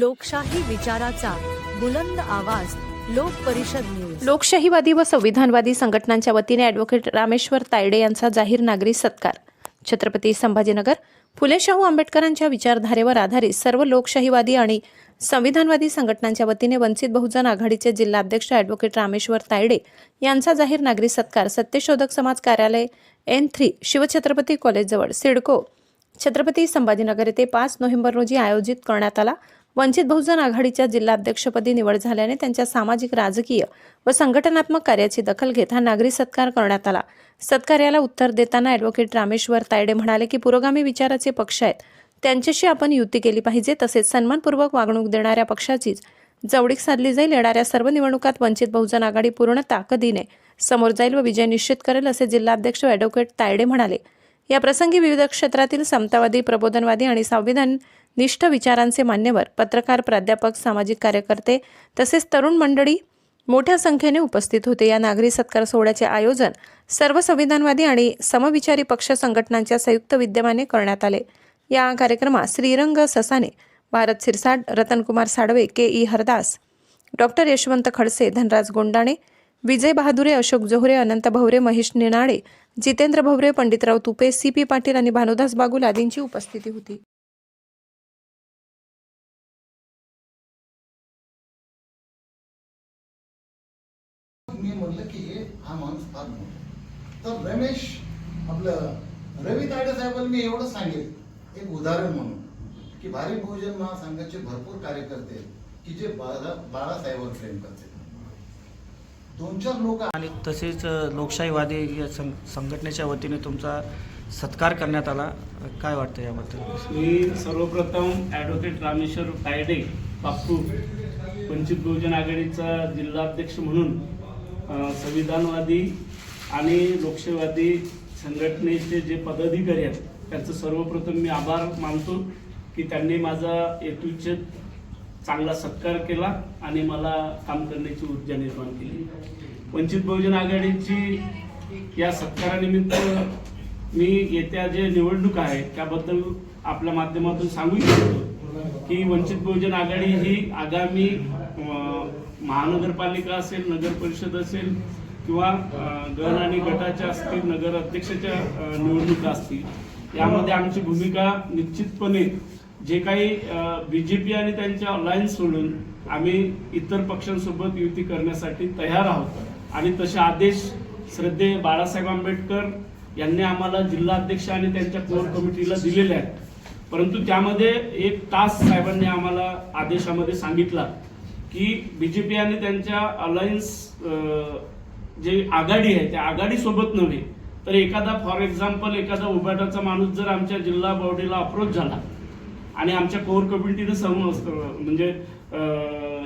लोकशाही विचाराचा बुलंद आवाज लोक परिषद न्यूज. लोकशाहीवादी व संविधानवादी संघटनांच्या वतीने ॲडव्होकेट रामेश्वर तायडे यांचा जाहीर नागरी सत्कार. छत्रपती संभाजीनगर फुले शाहू आंबेडकरांच्या विचारधारेवर आधारित सर्व लोकशाहीवादी आणि संविधानवादी संघटनांच्या वतीने वंचित बहुजन आघाडीचे जिल्हाध्यक्ष ॲडव्होकेट रामेश्वर तायडे यांचा जाहीर नागरी सत्कार सत्यशोधक समाज कार्यालय एन थ्री शिवछत्रपती कॉलेजजवळ सिडको. छत्रपती संभाजीनगर येथे पाच नोव्हेंबर रोजी आयोजित करण्यात आला. वंचित बहुजन आघाडीच्या जिल्हाध्यक्षपदी निवड झाल्याने त्यांच्या सामाजिक राजकीय व संघटनात्मक कार्याची दखल घेत हा नागरी सत्कार करण्यात आला. सत्कार्याला उत्तर देताना ॲडव्होकेट रामेश्वर तायडे म्हणाले की पुरोगामी विचाराचे पक्ष आहेत. त्यांच्याशी आपण युती केली पाहिजे तसेच सन्मानपूर्वक वागणूक देणाऱ्या पक्षाचीच जवळीक साधली जाईल. येणाऱ्या सर्व निवडणुकात वंचित बहुजन आघाडी पूर्ण ताकदीने समोर जाईल व विजय निश्चित करेल असे जिल्हाध्यक्ष ॲडव्होकेट तायडे म्हणाले. या प्रसंगी विविध क्षेत्रातील समतावादी प्रबोधनवादी आणि संविधान निष्ठ विचारांचे मान्यवर पत्रकार प्राध्यापक सामाजिक कार्यकर्ते तसेच तरुण मंडळी मोठ्या संख्येने उपस्थित होते. या नागरी सत्कार सोहळ्याचे आयोजन सर्व संविधानवादी आणि समविचारी पक्ष संघटनांच्या संयुक्त विद्यमाने करण्यात आले. या कार्यक्रमात Shrirang Sasane Bharat Sirsat Ratankumar Sadve K E Hardas doctor Yashwant Khadse Dhanraj Gondane Vijay Bahadure Ashok Johare Anant Bhavare Mahesh Ninale Jitendra Bhavare Panditrao Tupe C P Patil आणि भानुदास बागुल आदींची उपस्थिती होती. मी म्हणलं की हे हा माणूस फार मोठा तर रमेश आपलं रवी तायडे साहेबांना मी एवढं सांगेल एक उदाहरण म्हणून की भारी बहुजन महासंघाचे भरपूर कार्यकर्ते की जे बाळा बाळासाहेबांवर प्रेम करते दोन चार लोक आणि तसेच लोकशाहीवादी या सं संघटनेच्या वतीने तुमचा सत्कार करण्यात आला. काय वाटतं याबद्दल? मी सर्वप्रथम ॲडव्होकेट रामेश्वर तायडे बापू वंचित बहुजन आघाडीचा जिल्हाध्यक्ष म्हणून संविधानवादी आणि लोकशाहीवादी संघटनेचे जे पदाधिकारी आहेत त्यांचं सर्वप्रथम मी आभार मानतो की त्यांनी माझा हेतूचे चांगला सत्कार केला आणि मला काम करण्याची ऊर्जा निर्माण केली. वंचित बहुजन आघाडीची या सत्कारानिमित्त मी येत्या जे निवडणूक आहे त्याबद्दल आपल्या माध्यमातून सांगू इच्छितो की वंचित बहुजन आघाडी ही आगामी महानगरपालिका असेल नगर परिषद असेल किंवा गण आणि गटाच्या असतील नगर अध्यक्षाच्या निवडणुका असतील यामध्ये आमची भूमिका निश्चितपणे जे काही बी जे पी आणि त्यांच्या अलायन्स सोडून आम्ही इतर पक्षांसोबत युती करण्यासाठी तयार आहोत. आणि तसे आदेश श्रद्धे बाळासाहेब आंबेडकर यांनी आम्हाला जिल्हाध्यक्ष आणि त्यांच्या कोर कमिटीला दिलेले आहेत. परंतु त्यामध्ये एक तास साहेबांनी आम्हाला आदेशामध्ये सांगितला. की बी जे पी आणि त्यांच्या अलायन्स जे आघाडी आहे त्या आघाडीसोबत नव्हे तर एखादा फॉर एक्झाम्पल एखादा उभाटाचा माणूस जर आमच्या जिल्हा बॉडीला अप्रोच झाला आणि आमच्या कोर कमिटीनं असतं म्हणजे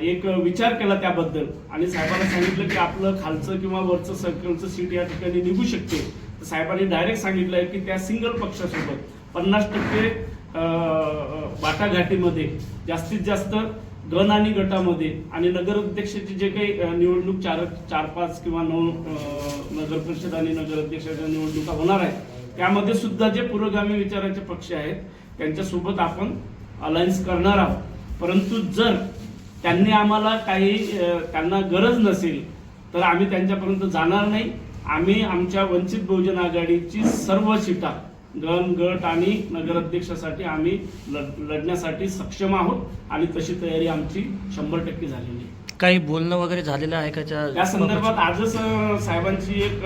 एक विचार केला त्याबद्दल आणि साहेबांना सांगितलं की आपलं खालचं किंवा वरचं सर्कलचं सीट या ठिकाणी निघू शकते तर साहेबांनी डायरेक्ट आहे की त्या सिंगल पक्षासोबत पन्नास टक्के वाटाघाटीमध्ये जास्तीत जास्त गण आणि गटामध्ये आणि नगर अध्यक्षाची जे काही निवडणूक चार चार पाच किंवा नऊ नगर परिषद आणि नगर अध्यक्षाच्या निवडणुका होणार आहेत. त्यामध्ये सुद्धा जे पुरोगामी विचाराचे पक्ष आहेत त्यांच्यासोबत आपण अलायन्स करणार आहोत. परंतु जर त्यांनी आम्हाला काही त्यांना गरज नसेल तर आम्ही त्यांच्यापर्यंत जाणार नाही. आम्ही आमच्या वंचित बहुजन आघाडीची सर्व सीटा गण गट आणि नगराध्यक्षासाठी आम्ही लढ- लढण्यासाठी सक्षम आहोत आणि तशी तयारी आमची शंभर टक्के झालेली आहे. काही बोलणं वगैरे झालेलं आहे का त्या या संदर्भात आजच साहेबांची एक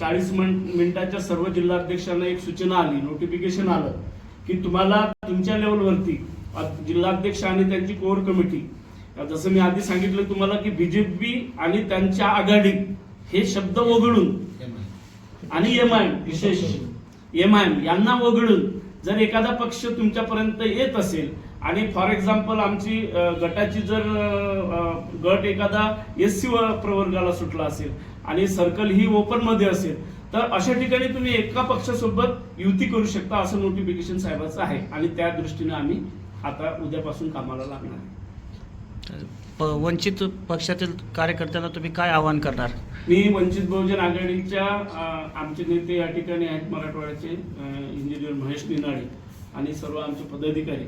चाळीस मिनिटाच्या सर्व जिल्हाध्यक्षांना एक सूचना आली नोटिफिकेशन आलं की तुम्हाला तुमच्या लेवलवरती जिल्हाध्यक्ष आणि त्यांची कोर कमिटी जसं मी आधी सांगितलं तुम्हाला की बीजेपी आणि त्यांच्या आघाडी हे शब्द वगळून आणि एम आय विशेष. एम आय एम यांना वगळून जर एखादा पक्ष तुमच्यापर्यंत येत असेल आणि फॉर एक्झाम्पल आमची गटाची जर गट एखादा एस सी प्रवर्गाला सुटला असेल आणि सर्कल ही ओपनमध्ये असेल तर अशा ठिकाणी तुम्ही एका पक्षासोबत युती करू शकता असं नोटिफिकेशन साहेबाचं आहे. आणि त्या दृष्टीने आम्ही आता उद्यापासून कामाला लागणार आहे. प- वंचित पक्षातील कार्यकर्त्यांना तुम्ही काय आवाहन करणार? मी वंचित बहुजन आघाडीच्या आमचे नेते या ठिकाणी आहेत मराठवाड्याचे इंजिनियर महेश निनाळे आणि सर्व आमचे पदाधिकारी.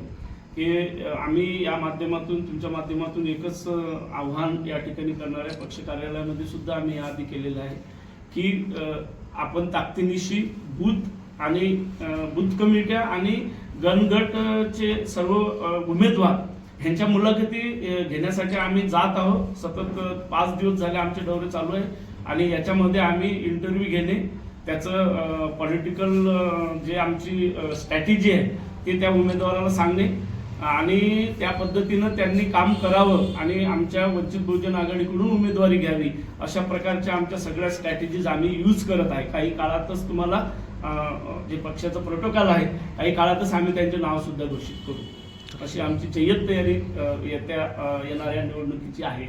हे आम्ही या माध्यमातून तुमच्या माध्यमातून एकच आव्हान या ठिकाणी करणाऱ्या पक्ष कार्यालयामध्ये सुद्धा आम्ही याआधी केलेलं आहे की आपण ताकदीनिशी बूथ आणि अ, बूथ कमिट्या आणि गणगटचे सर्व उमेदवार ह्यांच्या मुलाखती घेण्यासाठी आम्ही जात आहोत. सतत पाच दिवस झाले आमचे दौरे चालू आहे आणि याच्यामध्ये आम्ही इंटरव्ह्यू घेणे त्याचं पॉलिटिकल जे आमची स्ट्रॅटेजी आहे ते त्या उमेदवाराला सांगणे आणि त्या पद्धतीनं त्यांनी काम करावं आणि आमच्या वंचित बहुजन आघाडीकडून उमेदवारी घ्यावी अशा प्रकारच्या आमच्या सगळ्या स्ट्रॅटेजीज आम्ही यूज करत आहे. काही काळातच तुम्हाला जे पक्षाचं प्रोटोकॉल आहे काही काळातच आम्ही त्यांचे नावसुद्धा घोषित करू. अशी आमची जय्यत तयारी येत्या येणाऱ्या निवडणुकीची आहे.